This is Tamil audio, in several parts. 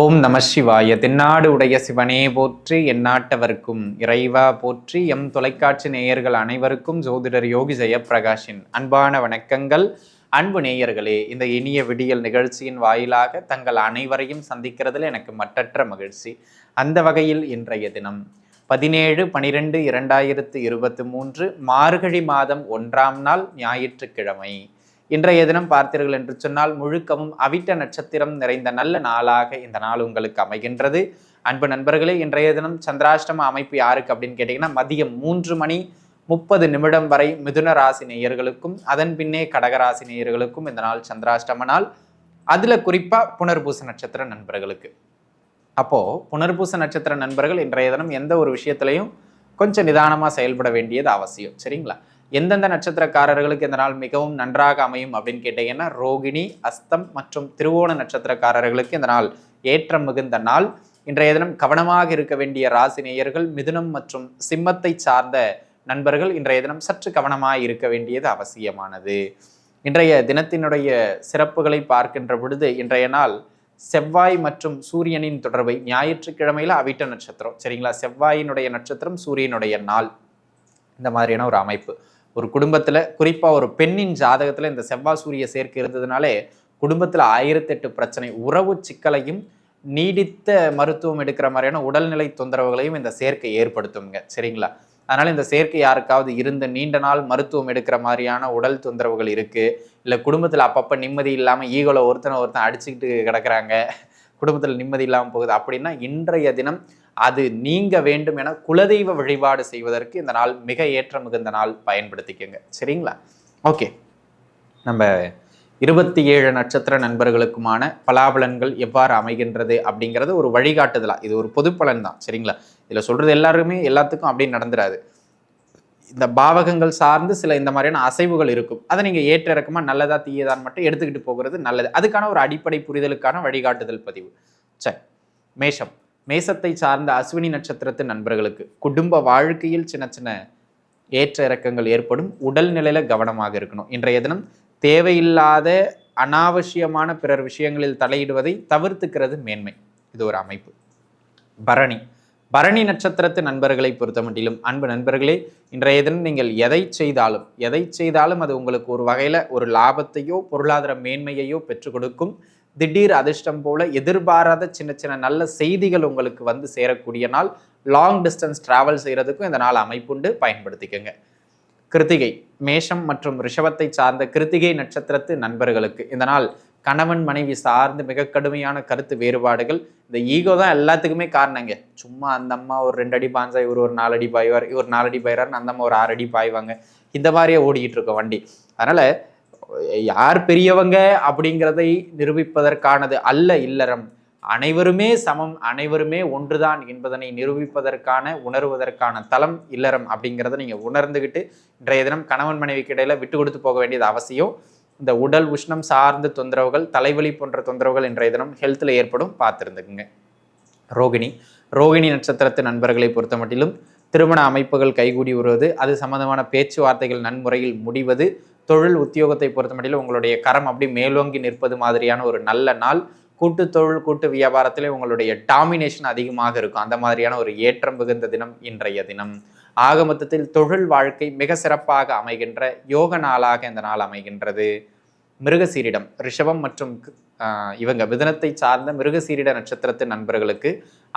ஓம் நம சிவாய. தென்னாடு உடைய சிவனே போற்றி எந்நாட்டவர்க்கும் இறைவா போற்றி எம் தொலைக்காட்சி நேயர்கள் அனைவருக்கும் ஜோதிடர் யோகி ஜெயப்பிரகாஷின் அன்பான வணக்கங்கள். அன்பு நேயர்களே இந்த இனிய விடியல் நிகழ்ச்சியின் வாயிலாக தங்கள் அனைவரையும் சந்திக்கிறதுல எனக்கு மட்டற்ற மகிழ்ச்சி. அந்த வகையில் இன்றைய தினம் பதினேழு பனிரெண்டு இரண்டாயிரத்து இருபத்தி மூன்று மார்கழி மாதம் ஒன்றாம் நாள் ஞாயிற்றுக்கிழமை. இன்றைய தினம் பார்த்தீர்கள் என்று சொன்னால் முழுக்கவும் அவிட்ட நட்சத்திரம் நிறைந்த நல்ல நாளாக இந்த நாள் உங்களுக்கு அமைகின்றது. அன்பு நண்பர்களே இன்றைய தினம் சந்திராஷ்டம அமைப்பு யாருக்கு அப்படின்னு கேட்டிங்கன்னா மதியம் மூன்று மணி முப்பது நிமிடம் வரை மிதுன ராசி நேயர்களுக்கும் அதன் பின்னே கடகராசி நேயர்களுக்கும் இந்த நாள் சந்திராஷ்டம நாள். அதில் குறிப்பாக புனர்பூச நட்சத்திர நண்பர்களுக்கு. அப்போது புனர்பூச நட்சத்திர நண்பர்கள் இன்றைய தினம் எந்த ஒரு விஷயத்திலையும் கொஞ்சம் நிதானமாக செயல்பட வேண்டியது அவசியம். சரிங்களா? எந்தெந்த நட்சத்திரக்காரர்களுக்கு இந்த நாள் மிகவும் நன்றாக அமையும் அப்படின்னு கேட்டீங்கன்னா ரோகிணி அஸ்தம் மற்றும் திருவோண நட்சத்திரக்காரர்களுக்கு இந்த நாள் ஏற்றம் மிகுந்த நாள். இன்றைய தினம் கவனமாக இருக்க வேண்டிய ராசி நேயர்கள் மிதுனம் மற்றும் சிம்மத்தை சார்ந்த நண்பர்கள் இன்றைய தினம் சற்று கவனமாக இருக்க வேண்டியது அவசியமானது. இன்றைய தினத்தினுடைய சிறப்புகளை பார்க்கின்ற பொழுது இன்றைய நாள் செவ்வாய் மற்றும் சூரியனின் தொடர்பை ஞாயிற்றுக்கிழமையில அவிட்ட நட்சத்திரம். சரிங்களா? செவ்வாயினுடைய நட்சத்திரம் சூரியனுடைய நாள். இந்த மாதிரியான ஒரு அமைப்பு. ஒரு குடும்பத்தில் குறிப்பாக ஒரு பெண்ணின் ஜாதகத்தில் இந்த செவ்வாய் சூரிய சேர்க்கை இருந்ததுனாலே குடும்பத்தில் ஆயிரத்தெட்டு பிரச்சனை. உறவு சிக்கலையும் நீடித்த மருத்துவம் எடுக்கிற மாதிரியான உடல்நிலை தொந்தரவுகளையும் இந்த சேர்க்கை ஏற்படுத்துங்க சரிங்களா? அதனால் இந்த சேர்க்கை யாருக்காவது இருந்த நீண்ட நாள் மருத்துவம் எடுக்கிற மாதிரியான உடல் தொந்தரவுகள் இருக்குது இல்லை குடும்பத்தில் அப்பப்போ நிம்மதி இல்லாமல் ஈகோல ஒருத்தனை ஒருத்தன் அடிச்சுக்கிட்டு கிடக்குறாங்க. குடும்பத்தில் நிம்மதி இல்லாமல் போகுது. அப்படின்னா இன்றைய தினம் அது நீங்க வேண்டும் என குலதெய்வ வழிபாடு செய்வதற்கு இந்த நாள் மிக ஏற்ற மிகுந்த நாள் பயன்படுத்திக்கோங்க. சரிங்களா? ஓகே. நம்ம இருபத்தி ஏழு நட்சத்திர நண்பர்களுக்குமான பலாபலன்கள் எவ்வாறு அமைகின்றது அப்படிங்கிறது ஒரு வழிகாட்டுதலா இது ஒரு பொது பலன் தான். சரிங்களா? இதில் சொல்றது எல்லாருமே எல்லாத்துக்கும் அப்படி நடந்துடாது இந்த பாவகங்கள் சார்ந்து சில இந்த மாதிரியான அசைவுகள் இருக்கும். அதை நீங்கள் ஏற்ற இறக்கமாக நல்லதா தீயதான் மட்டும் எடுத்துக்கிட்டு போகிறது நல்லது. அதுக்கான ஒரு அடிப்படை புரிதலுக்கான வழிகாட்டுதல் பதிவு. சரி. மேஷம். மேசத்தை சார்ந்த அஸ்வினி நட்சத்திரத்து நண்பர்களுக்கு குடும்ப வாழ்க்கையில் சின்ன சின்ன ஏற்ற இறக்கங்கள் ஏற்படும் உடல்நிலையில கவனமாக இருக்கணும். இன்றைய தினம் தேவையில்லாத அனாவசியமான பிறர் விஷயங்களில் தலையிடுவதை தவிர்த்துக்கிறது மேன்மை. இது ஒரு அமைப்பு. பரணி. பரணி நட்சத்திரத்து நண்பர்களை பொறுத்த மட்டிலும் அன்பு நண்பர்களே இன்றைய தினம் நீங்கள் எதை செய்தாலும் எதை செய்தாலும் அது உங்களுக்கு ஒரு வகையில் ஒரு லாபத்தையோ பொருளாதார மேன்மையையோ பெற்றுக் கொடுக்கும். திடீர் அதிர்ஷ்டம் போல எதிர்பாராத சின்ன சின்ன நல்ல செய்திகள் உங்களுக்கு வந்து சேரக்கூடிய நாள். லாங் டிஸ்டன்ஸ் டிராவல் செய்கிறதுக்கும் இந்த நாள் அமைப்புண்டு. பயன்படுத்திக்கோங்க. கிருத்திகை மேஷம் மற்றும் ரிஷபத்தை சார்ந்த கிருத்திகை நட்சத்திரத்து நண்பர்களுக்கு இந்த நாள் கணவன் மனைவி சார்ந்து மிக கடுமையான கருத்து வேறுபாடுகள். இந்த ஈகோ தான் எல்லாத்துக்குமே காரணங்க. சும்மா அந்த அம்மா ஒரு ரெண்டு அடி பாஞ்சா இவர் ஒரு நாலு அடி பாய்வார் இவர் நாலு அடி பாய்றாருன்னு அந்த அம்மா ஒரு ஆறு அடி பாய்வாங்க. இந்த மாதிரியே ஓடிக்கிட்டு இருக்க வண்டி. அதனால யார் பெரியவங்க அப்படிங்கிறதை நிரூபிப்பதற்கானது அல்ல இல்லறம். அனைவருமே சமம் அனைவருமே ஒன்றுதான் என்பதனை நிரூபிப்பதற்கான உணர்வதற்கான தளம் இல்லறம் அப்படிங்கிறத நீங்கள் உணர்ந்துக்கிட்டு இன்றைய தினம் கணவன் மனைவிக்கு இடையில விட்டு கொடுத்து போக வேண்டியது அவசியம். இந்த உடல் உஷ்ணம் சார்ந்த தொந்தரவுகள் தலைவலி போன்ற தொந்தரவுகள் இன்றைய தினம் ஹெல்த்தில் ஏற்படும். பார்த்துருந்துக்குங்க. ரோகிணி. ரோகிணி நட்சத்திரத்து நண்பர்களை பொறுத்த மட்டிலும் திருமண அமைப்புகள் கைகூடி வருவது அது சம்பந்தமான பேச்சுவார்த்தைகள் நன்முறையில் முடிவது தொழில் உத்தியோகத்தை பொறுத்த உங்களுடைய கரம் அப்படி மேலோங்கி நிற்பது மாதிரியான ஒரு நல்ல நாள். கூட்டு தொழில் கூட்டு வியாபாரத்திலே உங்களுடைய டாமினேஷன் அதிகமாக இருக்கும். அந்த மாதிரியான ஒரு ஏற்றம் மிகுந்த தினம் இன்றைய தினம். ஆக மொத்தத்தில் தொழில் வாழ்க்கை மிக சிறப்பாக அமைகின்ற யோக நாளாக இந்த நாள் அமைகின்றது. மிருகசீரிடம் ரிஷபம் மற்றும் இவங்க மிதனத்தை சார்ந்த மிருகசீரிட நட்சத்திரத்தின் நண்பர்களுக்கு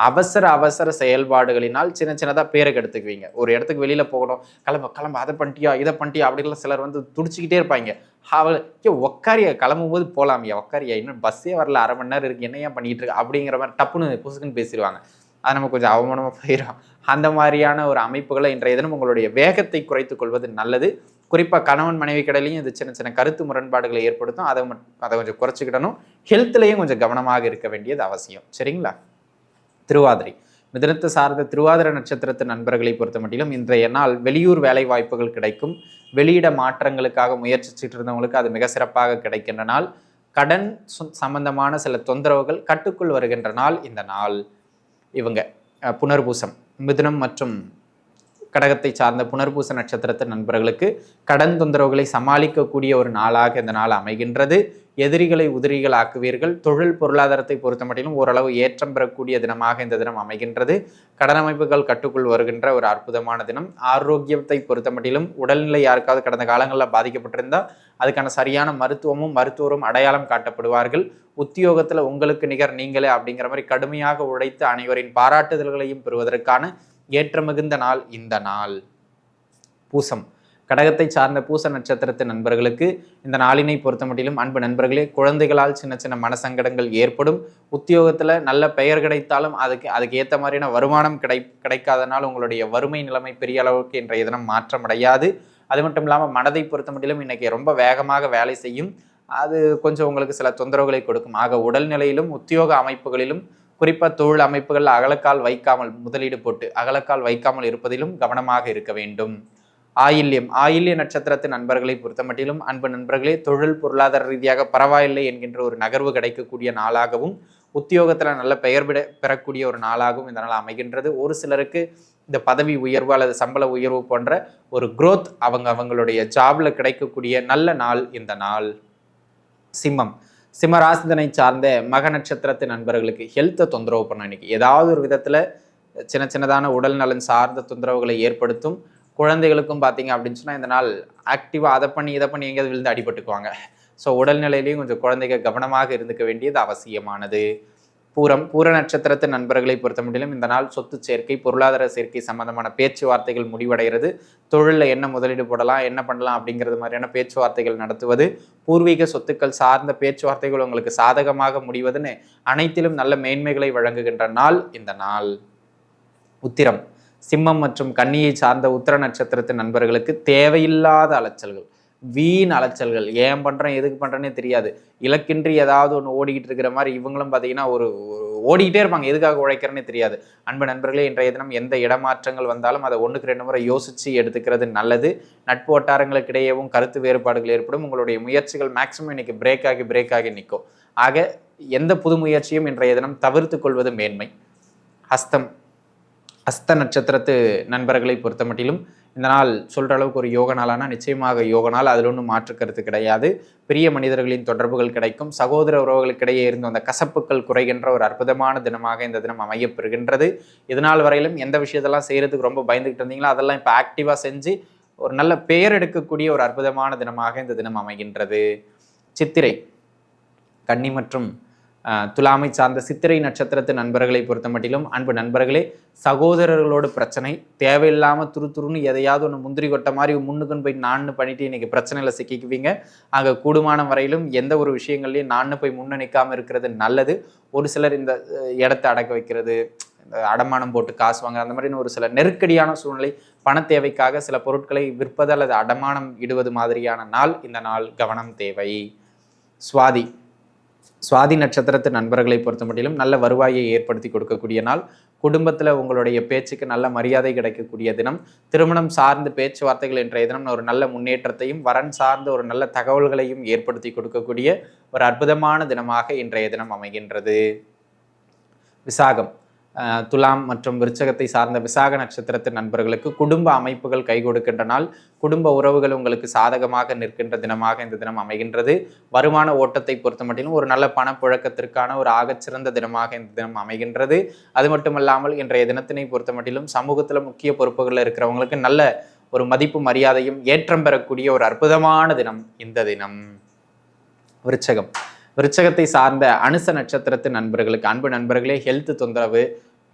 அவசர அவசர செயல்பாடுகளினால் சின்ன சின்னதாக பேரை கெடுத்துக்குவீங்க ஒரு இடத்துக்கு வெளியில் போகணும். கிளம்ப கிளம்ப அதை பண்ணிட்டியா இதை பண்ணிட்டியா அப்படிலாம் சிலர் வந்து துடிச்சிக்கிட்டே இருப்பாங்க. அவள் ஏ உக்காரியா கிளம்பும் போது போகலாமியா உக்காரியா இன்னும் பஸ்ஸே வரல அரை மணி நேரம் என்ன ஏன் பண்ணிட்டு இருக்கு? அப்படிங்கிற மாதிரி டப்புன்னு புசுக்குன்னு பேசிடுவாங்க. அது நம்ம கொஞ்சம் அவமானமாக போயிடும் அந்த மாதிரியான ஒரு அமைப்புகளை இன்றைய தினம் உங்களுடைய வேகத்தை குறைத்து கொள்வது நல்லது. குறிப்பாக கணவன் மனைவி கடையிலையும் இது சின்ன சின்ன கருத்து முரண்பாடுகளை ஏற்படுத்தும். அதை அதை கொஞ்சம் குறைச்சிக்கிடணும் ஹெல்த்லேயும் கொஞ்சம் கவனமாக இருக்க வேண்டியது அவசியம். சரிங்களா? திருவாதிரை. மிதனத்தை சார்ந்த திருவாதிர நட்சத்திரத்து நண்பர்களை பொறுத்த மட்டிலும் இன்றைய நாள் வெளியூர் வேலை வாய்ப்புகள் கிடைக்கும். வெளியிட மாற்றங்களுக்காக முயற்சிச்சுட்டு இருந்தவங்களுக்கு அது மிக சிறப்பாக கிடைக்கின்ற நாள். கடன் சம்பந்தமான சில தொந்தரவுகள் கட்டுக்குள் வருகின்ற நாள் இந்த நாள். இவங்க புனர்பூசம் மிதுனம் மற்றும் கடகத்தை சார்ந்த புனர்பூச நட்சத்திரத்தின் நண்பர்களுக்கு கடன் தொந்தரவுகளை சமாளிக்கக்கூடிய ஒரு நாளாக இந்த நாள் அமைகின்றது. எதிரிகளை உதிரிகள் ஆக்குவீர்கள். தொழில் பொருளாதாரத்தை பொறுத்த மட்டிலும் ஓரளவு ஏற்றம் பெறக்கூடிய தினமாக இந்த தினம் அமைகின்றது. கடன் அமைப்புகள் கட்டுக்குள் வருகின்ற ஒரு அற்புதமான தினம். ஆரோக்கியத்தை பொறுத்த மட்டிலும் உடல்நிலை யாருக்காவது கடந்த காலங்களில் பாதிக்கப்பட்டிருந்தால் அதுக்கான சரியான மருத்துவமும் மருத்துவரும் அடையாளம் காட்டப்படுவார்கள். உத்தியோகத்தில் உங்களுக்கு நிகர் நீங்களே அப்படிங்கிற மாதிரி கடுமையாக உழைத்து அனைவரின் பாராட்டுதல்களையும் பெறுவதற்கான ஏற்ற மிகுந்த நாள் இந்த நாள். பூசம். கடகத்தை சார்ந்த பூச நட்சத்திரத்து நண்பர்களுக்கு இந்த நாளினை பொறுத்த மட்டிலும் அன்பு நண்பர்களே குழந்தைகளால் சின்ன சின்ன மனசங்கடங்கள் ஏற்படும். உத்தியோகத்தில் நல்ல பெயர் கிடைத்தாலும் அதுக்கு அதுக்கு ஏற்ற மாதிரியான வருமானம் கிடை கிடைக்காதனால் உங்களுடைய வறுமை நிலைமை பெரிய அளவுக்கு இன்றைய தினம் மாற்றமடையாது. அது மட்டும் இல்லாமல் மனதை பொறுத்த மட்டிலும் இன்றைக்கி ரொம்ப வேகமாக வேலை செய்யும். அது கொஞ்சம் உங்களுக்கு சில தொந்தரவுகளை கொடுக்கும். ஆக உடல்நிலையிலும் உத்தியோக அமைப்புகளிலும் குறிப்பாக தொழில் அமைப்புகள் அகலக்கால் வைக்காமல் முதலீடு போட்டு அகலக்கால் வைக்காமல் இருப்பதிலும் கவனமாக இருக்க வேண்டும். ஆயில்யம். ஆயில்ய நட்சத்திரத்தின் நண்பர்களை பொறுத்தமட்டிலும் அன்பு நண்பர்களே தொழில் பொருளாதார ரீதியாக பரவாயில்லை என்கின்ற ஒரு நகர்வு கிடைக்கக்கூடிய நாளாகவும் உத்தியோகத்தில் நல்ல பெயர் விட பெறக்கூடிய ஒரு நாளாகவும் இதனால் அமைகின்றது. ஒரு சிலருக்கு இந்த பதவி உயர்வு அல்லது சம்பள உயர்வு போன்ற ஒரு குரோத் அவங்க அவங்களுடைய ஜாபில் கிடைக்கக்கூடிய நல்ல நாள் இந்த நாள். சிம்மம். சிம்மராசிதனை சார்ந்த மக நட்சத்திரத்தின் நண்பர்களுக்கு ஹெல்த்தை தொந்தரவு பண்ண இன்னைக்கு. ஏதாவது ஒரு விதத்தில் சின்ன சின்னதான உடல் நலன் சார்ந்த தொந்தரவுகளை ஏற்படுத்தும். குழந்தைகளுக்கும் பார்த்தீங்க அப்படின்னு சொன்னால் இந்த நாள் ஆக்டிவாக அதை பண்ணி இதை பண்ணி எங்கேயாவது விழுந்து அடிபட்டுக்குவாங்க. ஸோ உடல்நிலையிலையும் கொஞ்சம் குழந்தைங்க கவனமாக இருந்துக்க வேண்டியது அவசியமானது. பூரம் பூர நட்சத்திரத்து நண்பர்களை பொறுத்த முடியலும் இந்த நாள் சொத்து சேர்க்கை பொருளாதார சேர்க்கை சம்பந்தமான பேச்சுவார்த்தைகள் முடிவடைகிறது. தொழிலில் என்ன முதலீடு போடலாம் என்ன பண்ணலாம் அப்படிங்கிறது மாதிரியான பேச்சுவார்த்தைகள் நடத்துவது பூர்வீக சொத்துக்கள் சார்ந்த பேச்சுவார்த்தைகள் உங்களுக்கு சாதகமாக முடிவதுன்னு அனைத்திலும் நல்ல மேன்மைகளை வழங்குகின்ற நாள் இந்த நாள். உத்திரம். சிம்மம் மற்றும் கன்னியை சார்ந்த உத்திர நட்சத்திரத்து நண்பர்களுக்கு தேவையில்லாத அலைச்சல்கள். வீண் அலைச்சல்கள். ஏன் பண்ணுறேன் எதுக்கு பண்ணுறேன்னே தெரியாது. இலக்கின்றி ஏதாவது ஒன்று ஓடிக்கிட்டு இருக்கிற மாதிரி இவங்களும் பார்த்தீங்கன்னா ஒரு ஓடிக்கிட்டே இருப்பாங்க. எதுக்காக உழைக்கிறேன்னே தெரியாது. அன்பு நண்பர்களே இன்றைய தினம் எந்த இடமாற்றங்கள் வந்தாலும் அதை ஒன்றுக்கு ரெண்டு முறை யோசித்து எடுத்துக்கிறது நல்லது. நட்பு வட்டாரங்களுக்கிடையேவும் கருத்து வேறுபாடுகள் ஏற்படும். உங்களுடைய முயற்சிகள் மேக்ஸிமம் இன்னைக்கு பிரேக் ஆகி பிரேக் ஆகி நிற்கும். ஆக எந்த புது முயற்சியும் இன்றைய தினம் தவிர்த்து கொள்வது மேன்மை. ஹஸ்தம் அஸ்த நட்சத்திரத்து நண்பர்களை பொறுத்த மட்டிலும் இந்த நாள் சொல்கிற அளவுக்கு ஒரு யோக நாளானா நிச்சயமாக யோக நாள். அதில் ஒன்றும் மாற்றுக்கருத்து கிடையாது. பெரிய மனிதர்களின் தொடர்புகள் கிடைக்கும். சகோதர உறவுகளுக்கிடையே இருந்த அந்த கசப்புக்கள் குறைகின்ற ஒரு அற்புதமான தினமாக இந்த தினம் அமையப்பெறுகின்றது. இதனால் வரையிலும் எந்த விஷயத்தெல்லாம் செய்கிறதுக்கு ரொம்ப பயந்துகிட்டு இருந்தீங்களோ அதெல்லாம் இப்போ ஆக்டிவாக செஞ்சு ஒரு நல்ல பெயர் எடுக்கக்கூடிய ஒரு அற்புதமான தினமாக இந்த தினம் அமைகின்றது. சித்திரை கன்னி மற்றும் துலாமை சார்ந்த சித்திரை நட்சத்திரத்து நண்பர்களை பொறுத்த மட்டிலும் அன்பு நண்பர்களே சகோதரர்களோட பிரச்சனை தேவையில்லாமல் துரு துருன்னு எதையாவது ஒன்று முந்திரி கொட்ட மாதிரி முன்னுக்குன்னு போய் நான்னு பண்ணிட்டு இன்னைக்கு பிரச்சனையில் சிக்கிக்குவீங்க. ஆக கூடுமான வரையிலும் எந்த ஒரு விஷயங்கள்லையும் நான்னு போய் முன்ன நிற்காமல் இருக்கிறது நல்லது. ஒரு சிலர் இந்த இடத்த அடக்க வைக்கிறது அடமானம் போட்டு காசு வாங்க அந்த மாதிரி ஒரு சில நெருக்கடியான சூழ்நிலை பண தேவைக்காக சில பொருட்களை விற்பது அல்லது அடமானம் இடுவது மாதிரியான நாள் இந்த நாள் கவனம் தேவை. சுவாதி சுவாதி நட்சத்திரத்து நண்பர்களை பொறுத்த மட்டிலும் நல்ல வருவாயை ஏற்படுத்தி கொடுக்கக்கூடிய நாள். குடும்பத்தில் உங்களுடைய பேச்சுக்கு நல்ல மரியாதை கிடைக்கக்கூடிய தினம். திருமணம் சார்ந்த பேச்சுவார்த்தைகள் இன்றைய தினம் ஒரு நல்ல முன்னேற்றத்தையும் வரன் சார்ந்த ஒரு நல்ல தகவல்களையும் ஏற்படுத்தி கொடுக்கக்கூடிய ஒரு அற்புதமான தினமாக இன்றைய தினம் அமைகின்றது. விசாகம். துலாம் மற்றும் விருச்சகத்தை சார்ந்த விசாக நட்சத்திரத்தின் நண்பர்களுக்கு குடும்ப அமைப்புகள் கை கொடுக்கின்ற நாள். குடும்ப உறவுகள் உங்களுக்கு சாதகமாக நிற்கின்ற தினமாக இந்த தினம் அமைகின்றது. வருமான ஓட்டத்தை பொறுத்த மட்டிலும் ஒரு நல்ல பணப்புழக்கத்திற்கான ஒரு ஆகச்சிறந்த தினமாக இந்த தினம் அமைகின்றது. அது மட்டுமல்லாமல் இன்றைய தினத்தினை பொறுத்த மட்டிலும் சமூகத்தில் முக்கிய பொறுப்புகளில் இருக்கிறவங்களுக்கு நல்ல ஒரு மதிப்பு மரியாதையும் ஏற்றம் பெறக்கூடிய ஒரு அற்புதமான தினம் இந்த தினம். விருச்சகம். விருச்சகத்தை சார்ந்த அனுச நட்சத்திரத்து நண்பர்களுக்கு அன்பு நண்பர்களே ஹெல்த் தொந்தரவு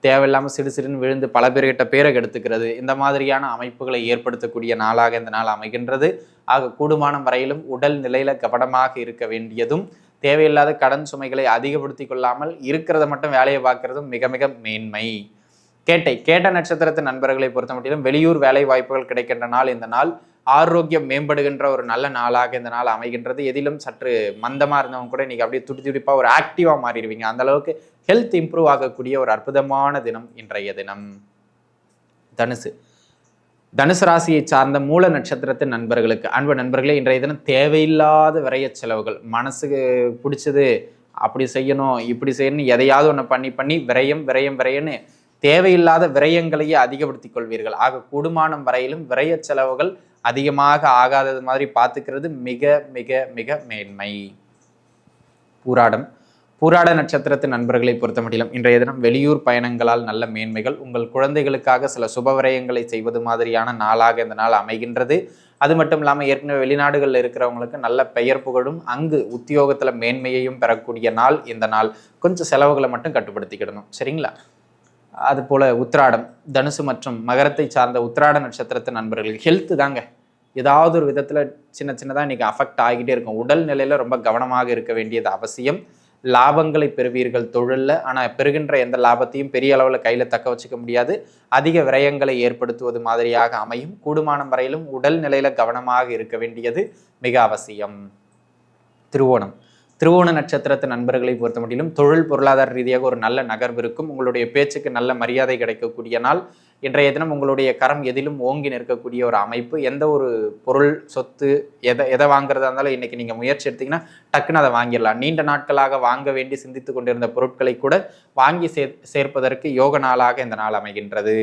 தேவையில்லாமல் சிறு சிறுன்னு விழுந்து பல பேர்கிட்ட பேரை எடுத்துக்கிறது இந்த மாதிரியான அமைப்புகளை ஏற்படுத்தக்கூடிய நாளாக இந்த நாள் அமைகின்றது. ஆக கூடுமான வரையிலும் உடல் நிலையில கவனமாக இருக்க வேண்டியதும் தேவையில்லாத கடன் சுமைகளை அதிகப்படுத்தி கொள்ளாமல் இருக்கிறத மட்டும் வேலையை பார்க்கறதும் மிக மிக மேன்மை. கேட்டை கேட்ட நட்சத்திரத்து நண்பர்களை பொறுத்த மட்டிலும் வெளியூர் வேலை வாய்ப்புகள் கிடைக்கின்ற நாள் இந்த நாள். ஆரோக்கியம் மேம்படுகின்ற ஒரு நல்ல நாளாக இந்த நாள் அமைகின்றது. எதிலும் சற்று மந்தமாக இருந்தவங்க கூட நீங்கள் அப்படியே துடி துடிப்பாக ஒரு ஆக்டிவாக மாறிடுவீங்க. அந்த அளவுக்கு ஹெல்த் இம்ப்ரூவ் ஆகக்கூடிய ஒரு அற்புதமான தினம் இன்றைய தினம். தனுசு. தனுசு ராசியை சார்ந்த மூல நட்சத்திரத்தின் நண்பர்களுக்கு அன்பு நண்பர்களே இன்றைய தினம் தேவையில்லாத விரைய செலவுகள். மனசுக்கு பிடிச்சது அப்படி செய்யணும் இப்படி செய்யணும் எதையாவது ஒன்று பண்ணி பண்ணி விரயம் விரயம் விரையன்னு தேவையில்லாத விரயங்களையே அதிகப்படுத்திக் கொள்வீர்கள். ஆக கூடுமானம் வரையிலும் விரய செலவுகள் அதிகமாக ஆகாதது மாதிரி பார்த்துக்கிறது மிக மிக மிக மேன்மை. பூராடம். பூராட நட்சத்திரத்து நண்பர்களை பொறுத்த மட்டிலும் இன்றைய தினம் வெளியூர் பயணங்களால் நல்ல மேன்மைகள். உங்கள் குழந்தைகளுக்காக சில சுப விரயங்களை செய்வது மாதிரியான நாளாக இந்த நாள் அமைகின்றது. அது மட்டும் இல்லாமல் ஏற்கனவே வெளிநாடுகளில் இருக்கிறவங்களுக்கு நல்ல பெயர் புகழும் அங்கு உத்தியோகத்தில் மேன்மையையும் பெறக்கூடிய நாள் இந்த நாள். கொஞ்சம் செலவுகளை மட்டும் கட்டுப்படுத்திக்கிடணும். சரிங்களா? அது போல் உத்ராடம் தனுசு மற்றும் மகரத்தை சார்ந்த உத்ராட நட்சத்திரத்து நண்பர்கள் ஹெல்த்து தாங்க. ஏதாவது ஒரு விதத்தில் சின்ன சின்னதாக இன்றைக்கி அஃபெக்ட் ஆகிட்டே இருக்கும். உடல் நிலையில் ரொம்ப கவனமாக இருக்க வேண்டியது அவசியம். லாபங்களை பெறுவீர்கள் தொழிலில் ஆனால் பெறுகின்ற எந்த லாபத்தையும் பெரிய அளவில் கையில் தக்க வச்சுக்க முடியாது. அதிக விரயங்களை ஏற்படுத்துவது மாதிரியாக அமையும். கூடுமானம் வரையிலும் உடல் நிலையில் கவனமாக இருக்க வேண்டியது மிக அவசியம். திருவோணம். திருவோண நட்சத்திரத்து நண்பர்களை பொறுத்த மட்டிலும் தொழில் பொருளாதார ரீதியாக ஒரு நல்ல நகர்வு இருக்கும். உங்களுடைய பேச்சுக்கு நல்ல மரியாதை கிடைக்கக்கூடிய நாள். இன்றைய தினம் உங்களுடைய கரம் எதிலும் ஓங்கி நிற்கக்கூடிய ஒரு அமைப்பு. எந்த ஒரு பொருள் சொத்து எதை எதை வாங்குறதா இருந்தாலும் இன்னைக்கு நீங்கள் முயற்சி எடுத்தீங்கன்னா டக்குன்னு அதை வாங்கிடலாம். நீண்ட நாட்களாக வாங்க வேண்டி சிந்தித்து கொண்டிருந்த பொருட்களை கூட வாங்கி சேர் சேர்ப்பதற்கு யோக நாளாக இந்த நாள் அமைகின்றது.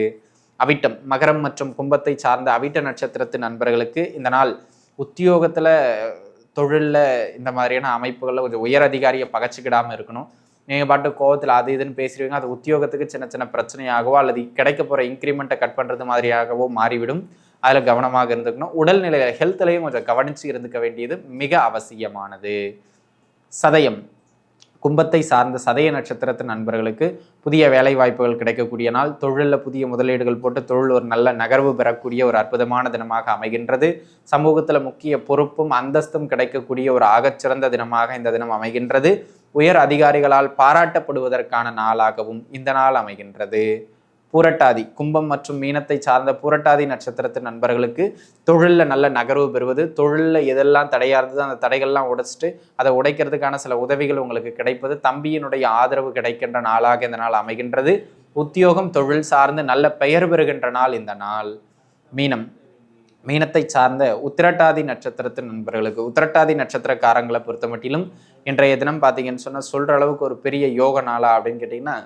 அவிட்டம் மகரம் மற்றும் கும்பத்தை சார்ந்த அவிட்ட நட்சத்திரத்து நண்பர்களுக்கு இந்த நாள் உத்தியோகத்தில் தொழிலில் இந்த மாதிரியான அமைப்புகளில் கொஞ்சம் உயர் அதிகாரியை பகச்சிக்கிடாமல் இருக்கணும். நீங்கள் பாட்டு கோவத்தில் அது இதுன்னு பேசுறீங்க அது உத்தியோகத்துக்கு சின்ன சின்ன பிரச்சனையாகவோ அல்லது கிடைக்க போகிற இன்க்ரிமெண்ட்டை கட் பண்ணுறது மாதிரியாகவோ மாறிவிடும். அதில் கவனமாக இருந்துக்கணும். உடல்நிலையில் ஹெல்த்லையும் கொஞ்சம் கவனித்து இருந்துக்க வேண்டியது மிக அவசியமானது. சதயம். கும்பத்தை சார்ந்த சதய நட்சத்திரத்து நண்பர்களுக்கு புதிய வேலை வாய்ப்புகள் கிடைக்கக்கூடிய நாள். தொழிலில் புதிய முதலீடுகள் போட்டு தொழில் ஒரு நல்ல நகர்வு பெறக்கூடிய ஒரு அற்புதமான தினமாக அமைகின்றது. சமூகத்தில் முக்கிய பொறுப்பும் அந்தஸ்தும் கிடைக்கக்கூடிய ஒரு ஆகச்சிறந்த தினமாக இந்த தினம் அமைகின்றது. உயர் அதிகாரிகளால் பாராட்டப்படுவதற்கான நாளாகவும் இந்த நாள் அமைகின்றது. பூரட்டாதி கும்பம் மற்றும் மீனத்தை சார்ந்த பூரட்டாதி நட்சத்திரத்து நண்பர்களுக்கு தொழிலில் நல்ல நகர்வு பெறுவது தொழிலில் எதெல்லாம் தடையாக இருந்தது அந்த தடைகள்லாம் உடைச்சிட்டு அதை உடைக்கிறதுக்கான சில உதவிகள் உங்களுக்கு கிடைப்பது தம்பியினுடைய ஆதரவு கிடைக்கின்ற நாளாக இந்த நாள் அமைகின்றது. உத்தியோகம் தொழில் சார்ந்து நல்ல பெயர் பெறுகின்ற நாள் இந்த நாள். மீனம். மீனத்தை சார்ந்த உத்திரட்டாதி நட்சத்திரத்து நண்பர்களுக்கு உத்திரட்டாதி நட்சத்திரக்காரங்களை பொறுத்த மட்டிலும் இன்றைய தினம் பார்த்தீங்கன்னு சொன்னால் சொல்கிற அளவுக்கு ஒரு பெரிய யோக நாளா அப்படின்னு கேட்டிங்கன்னா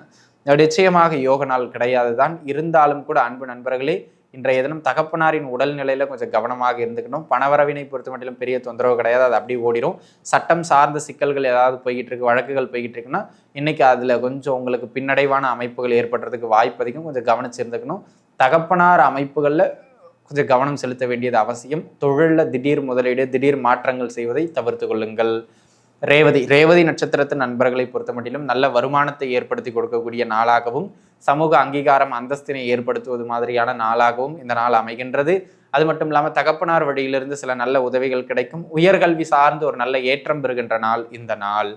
நிச்சயமாக யோக நாள் கிடையாது தான் இருந்தாலும் கூட அன்பு நண்பர்களே இன்றைய தினம் தகப்பனாரின் உடல்நிலையில் கொஞ்சம் கவனமாக இருந்துக்கணும். பணவரவினை பொறுத்த மட்டிலும் பெரிய தொந்தரவு கிடையாது. அது அப்படி ஓடிடும் சட்டம் சார்ந்த சிக்கல்கள் ஏதாவது போய்கிட்டு இருக்கு வழக்குகள் போய்கிட்டு இருக்குன்னா இன்னைக்கு அதில் கொஞ்சம் உங்களுக்கு பின்னடைவான அமைப்புகள் ஏற்படுறதுக்கு வாய்ப்பு அதிகம். கொஞ்சம் கவனிச்சிருந்துக்கணும் தகப்பனார் அமைப்புகளில் கொஞ்சம் கவனம் செலுத்த வேண்டியது அவசியம். தொழிலில் திடீர் முதலீடு திடீர் மாற்றங்கள் செய்வதை தவிர்த்து கொள்ளுங்கள். ரேவதி ரேவதி நட்சத்திரத்தின் நண்பர்களை பொறுத்த மட்டிலும் நல்ல வருமானத்தை ஏற்படுத்தி கொடுக்கக்கூடிய நாளாகவும் சமூக அங்கீகாரம் அந்தஸ்தினை ஏற்படுத்துவது மாதிரியான நாளாகவும் இந்த நாள் அமைகின்றது. அது மட்டும் இல்லாமல் தகப்பனார் வழியிலிருந்து சில நல்ல உதவிகள் கிடைக்கும். உயர்கல்வி சார்ந்து ஒரு நல்ல ஏற்றம் பெறுகின்ற நாள் இந்த நாள்.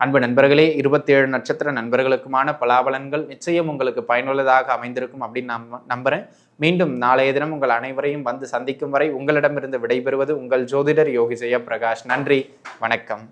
அன்பு நண்பர்களே இருபத்தி ஏழு நட்சத்திர நண்பர்களுக்குமான பலாபலன்கள் நிச்சயம் உங்களுக்கு பயனுள்ளதாக அமைந்திருக்கும் அப்படின்னு நம் நம்புறேன். மீண்டும் நாளைய தினம் உங்கள் அனைவரையும் வந்து சந்திக்கும் வரை உங்களிடமிருந்து விடைபெறுவது உங்கள் ஜோதிடர் யோகி ஜெயபிரகாஷ் நன்றி வணக்கம்.